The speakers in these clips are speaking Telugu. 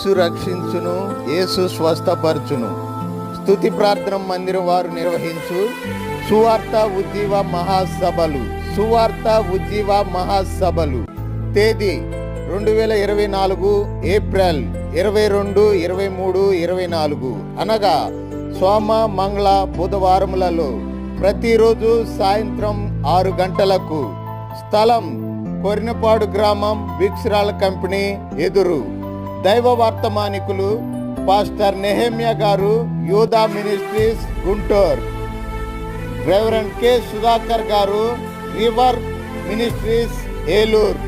యేసు రక్షించును యేసు స్వస్థపరచును. స్తుతి ప్రార్థన మందిరం వారు నిర్వహించు. సువార్త ఉజ్జీవ మహాసభలు సువార్త ఉజ్జీవ మహాసభలు. తేదీ రెండు వేల ఇరవై నాలుగు ఏప్రిల్ ఇరవై రెండు ఇరవై మూడు ఇరవై నాలుగు. అనగా సోమ మంగళ బుధవారములలో ప్రతిరోజు సాయంత్రం ఆరు గంటలకు స్థలం కొరినపాడు గ్రామం బిక్స్రాల కంపెనీ ఎదురు. దైవ వర్తమానికులు పాస్టర్ నెహమ్య గారు యూదా ministries Guntur. Reverend K. Sudhakar గారు river ministries Eluru.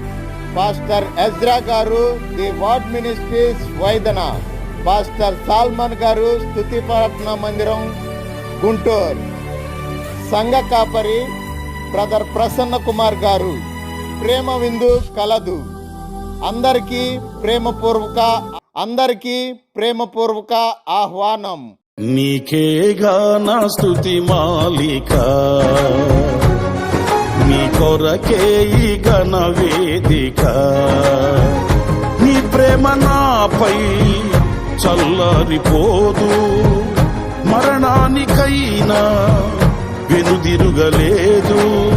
Pastor Ezra గారు ది వార్డ్ మినిస్ట్రీస్ వైదన పాస్టర్ సాల్మన్ గారు స్తుతి మందిరం గుంటూరు. సంఘ కాపరి బ్రదర్ ప్రసన్న కుమార్ గారు. ప్రేమ విందు కలదు. అందరికీ ప్రేమపూర్వక అందరికీ ప్రేమపూర్వక ఆహ్వానం. నీకేగా నా స్థుతి మాలిక? నీ కొరకే ఈ గణ వేదిక? నీ ప్రేమ నాపై చల్లరిపోదు. మరణానికైనా వెనుదిరుగలేదు.